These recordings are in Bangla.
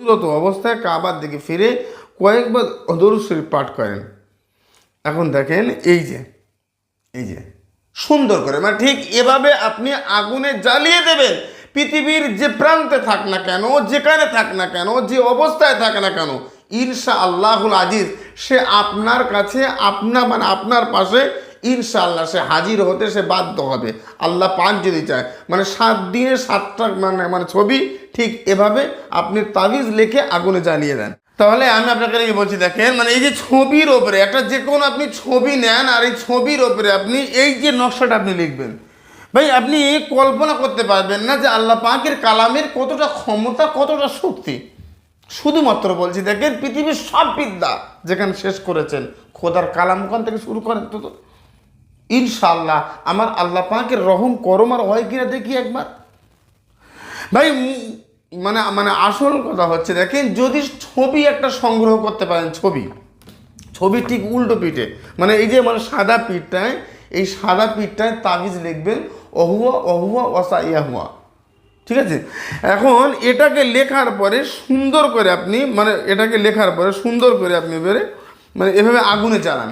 উজরত অবস্থায় কাবার দিকে ফিরে কয়েকবার দরুদ শরীফ পাঠ করেন। এখন দেখেন এই যে এই যে, সুন্দর করে মানে ঠিক এভাবে আপনি আগুনে জ্বালিয়ে দেবেন, পৃথিবীর যে প্রান্তে থাক না কেন, যেখানে থাক না কেন, যে অবস্থায় থাক না কেন ইনশা আল্লাহুল আজিজ, সে আপনার কাছে, আপনা মানে আপনার পাশে ইনশাআল্লাহ সে হাজির হতে সে বাধ্য হবে। আল্লাহ পাক যদি চায়। মানে সাত দিনে সাতটা মানে মানে ছবি ঠিক এভাবে আপনি তাবিজ লিখে আগুনে জ্বালিয়ে দেন। তাহলে আমি আপনাকে এই বলছি দেখেন মানে এই যে ছবির ওপরে, একটা যে কোনো আপনি ছবি নেন আর এই ছবির ওপরে আপনি এই যে নকশাটা আপনি লিখবেন। ভাই, আপনি কল্পনা করতে পারবেন না যে আল্লাহ পাকের কালামের কতটা ক্ষমতা, কতটা শক্তি। শুধুমাত্র বলছি দেখেন পৃথিবীর সব বিদ্যা যেখানে শেষ করেছেন, খোদার কালাম ওখান থেকে শুরু করেন তো। ইনশাল্লাহ আমার আল্লাহ পাকের রহম করম আর হয় কিনা দেখি একবার। ভাই মানে মানে আসল কথা হচ্ছে, দেখেন, যদি ছবি একটা সংগ্রহ করতে পারেন, ছবি ছবি ঠিক উল্টো পিঠে মানে এই যে মানে সাদা পিঠটায়, এই সাদা পিঠটায় তাবিজ লিখবেন, অহুয়া অহুয়া ওসা ইয়াহুয়া ঠিক আছে? এখন এটাকে লেখার পরে সুন্দর করে আপনি মানে এটাকে লেখার পরে সুন্দর করে আপনি এবারে মানে এভাবে আগুনে জ্বালান।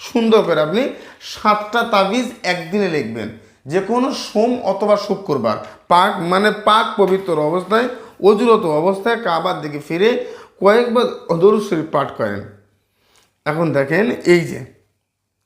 সুন্দর করে আপনি সাতটা তাবিজ একদিনে লিখবেন। যে কোনো সোম অথবা শুক্রবার। পাক মানে পাক পবিত্র অবস্থায়, অজুরত অবস্থায় কাবার দিকে ফিরে কয়েকবার দরুদ পাঠ করেন। এখন দেখেন এই যে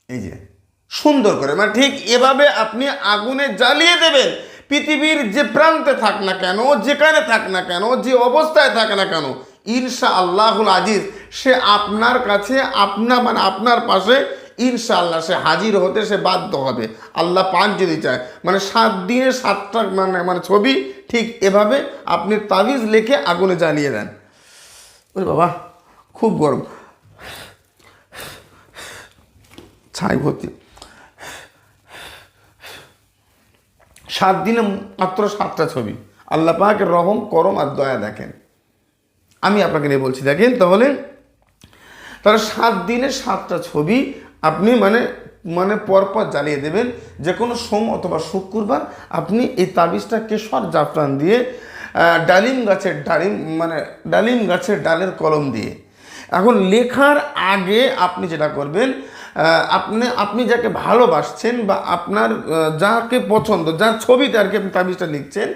এই যে, সুন্দর করে। মানে ঠিক এভাবে আপনি আগুনে জ্বালিয়ে দেবেন। পৃথিবীর যে প্রান্তে থাক না কেন, যেখানে থাক না কেন, যে অবস্থায় থাক না কেন ইনশা আল্লাহুল আজিজ, সে আপনার কাছে, আপনা মানে আপনার পাশে ইনশাআল্লাহ সে হাজির হতে সে বাধ্য হবে। আল্লাহ পাক যদি চায়। মানে সাত দিনে সাতটা মানে মানে ছবি ঠিক এভাবে আপনি তাবিজ লিখে আগুনে জ্বালিয়ে দেন। ওরে বাবা, খুব গরম। ছাই ভর্তি। সাত দিনে মাত্র সাতটা ছবি। আল্লাহ পাকের রহম, করম আর দয়া দেখেন। আমি আপনাকে নিয়ে বলছি, দেখেন তাহলে তাহলে সাত দিনে সাতটা ছবি আপনি মানে মানে পরপর জ্বালিয়ে দেবেন যে কোনো সোম অথবা শুক্রবার আপনি এই তাবিজটা কেশর জাফরান দিয়ে ডালিম গাছের ডালিম মানে ডালিম গাছের ডালের কলম দিয়ে। এখন লেখার আগে আপনি যেটা করবেন আপনি আপনি যাকে ভালোবাসছেন বা আপনার যাকে পছন্দ, যার ছবিতে আর কি আপনি তাবিজটা লিখছেন,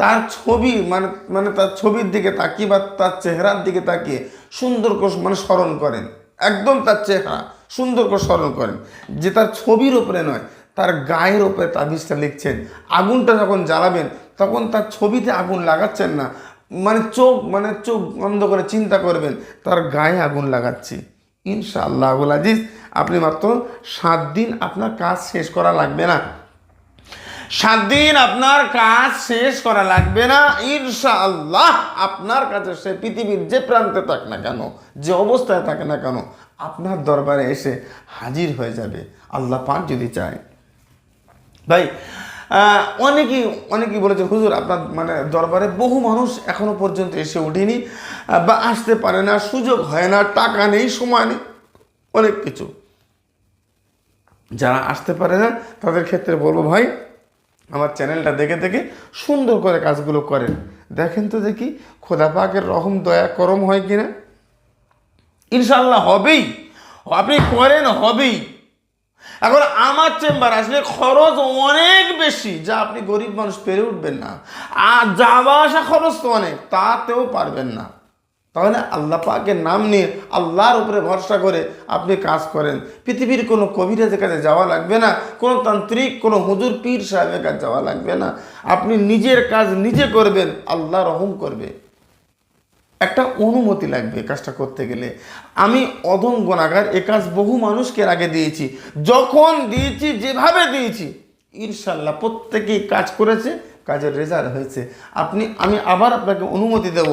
তার ছবি মানে মানে তার ছবির দিকে তাকিয়ে বা তার চেহারার দিকে তাকিয়ে সুন্দর মানে স্মরণ করেন। একদম তার চেহারা। সুন্দর করে স্মরণ করেন। যে তার ছবির ওপরে নয়, তার গায়ের ওপরে তাবিজটা লিখছেন। আগুনটা যখন জ্বালাবেন, তখন তার ছবিতে আগুন লাগাচ্ছেন না। মানে চোখ মানে চোখ বন্ধ করে চিন্তা করবেন, তার গায়ে আগুন লাগাচ্ছি। ইনশাআল্লাহ, আবুল আজিজ, আপনি মাত্র সাত দিন আপনার কাজ শেষ করা লাগবে না। সাত দিন আপনার কাজ শেষ করা লাগবে না। ইনশাআল্লাহ আপনার কাছে সে পৃথিবীর যে প্রান্তে থাক না কেন, যে অবস্থায় থাকে না কেন, আপনার দরবারে এসে হাজির হয়ে যাবে। আল্লাহ পাক যদি চায়। ভাই অনেকেই অনেকেই বলেছে, হুজুর, আপনার মানে দরবারে বহু মানুষ এখনও পর্যন্ত এসে ওঠেনি বা আসতে পারে না, সুযোগ হয় না, টাকা নেই, সময় নেই। অনেক কিছু। যারা আসতে পারে না, তাদের ক্ষেত্রে বলব, ভাই আমার চ্যানেলটা দেখে দেখে সুন্দর করে কাজগুলো করেন। দেখেন তো দেখি, খোদা পাকের রহম, দয়া, করম হয় কিনা? ইনশাল্লাহ হবেই। আপনি করেন, হবেই। এখন আমার চেম্বার আসলে খরচ অনেক বেশি, যা আপনি গরিব মানুষ পেরে উঠবেন না। আর যাওয়া আসা খরচ তো অনেক, তাতেও পারবেন না। তাহলে আল্লাহ পাকের নাম নিয়ে আল্লাহর উপরে ভরসা করে আপনি কাজ করেন। পৃথিবীর কোনো কবিরাজের কাছে যাওয়া লাগবে না, কোনো তান্ত্রিক, কোনো হুজুর পীর সাহেবের কাছে যাওয়া লাগবে না। আপনি নিজের কাজ নিজে করবেন, আল্লাহ রহম করবে। একটা অনুমতি লাগবে কাজটা করতে গেলে। আমি অধম গোনাগার এ কাজ বহু মানুষকে আগে দিয়েছি। যখন দিয়েছি, যেভাবে দিয়েছি ইনশাল্লাহ প্রত্যেকেই কাজ করেছে কাজের রেজাল্ট হয়েছে। আপনি, আমি আবার আপনাকে অনুমতি দেব।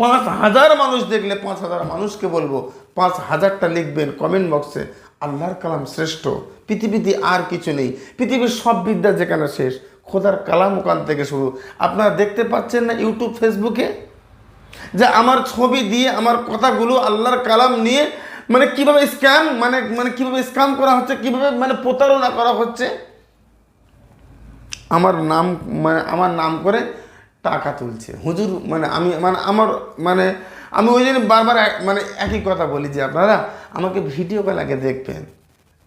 পাঁচ হাজার মানুষ দেখলে পাঁচ হাজার মানুষকে বলব, পাঁচ হাজারটা লিখবেন কমেন্ট বক্সে আল্লাহর কালাম শ্রেষ্ঠ। পৃথিবীতে আর কিছু নেই। পৃথিবীর সব বিদ্যা যেখানে শেষ, খোদার কালাম ওখান থেকে শুরু। আপনারা দেখতে পাচ্ছেন না ইউটিউব ফেসবুকে যে আমার ছবি দিয়ে, আমার কথাগুলো আল্লাহর কালাম নিয়ে মানে কীভাবে স্ক্যাম মানে মানে কীভাবে স্ক্যাম করা হচ্ছে, কীভাবে মানে প্রতারণা করা হচ্ছে? আমার নাম মানে আমার নাম করে টাকা তুলছে। হুজুর মানে আমি মানে আমার মানে আমি ওই জন্য বারবার মানে একই কথা বলি যে আপনারা আমাকে ভিডিও কল আগে দেখবেন।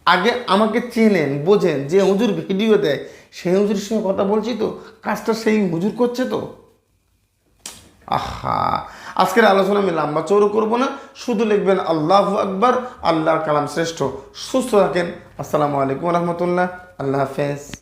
আগে আমাকে চেনেন, বোঝেন যে হুজুর ভিডিও দেয়। সেই হুজুরের সঙ্গে কথা বলছি তো, কাজটা সেই হুজুর করছে তো। আহা, আজকের আলোচনা আমি লম্বা চৌড়ো করব না। শুধু লিখবেন আল্লাহ আকবর, আল্লাহর কালাম শ্রেষ্ঠ। সুস্থ থাকেন। আসসালামু আলাইকুম রহমতুল্লাহ। আল্লাহ হাফেজ।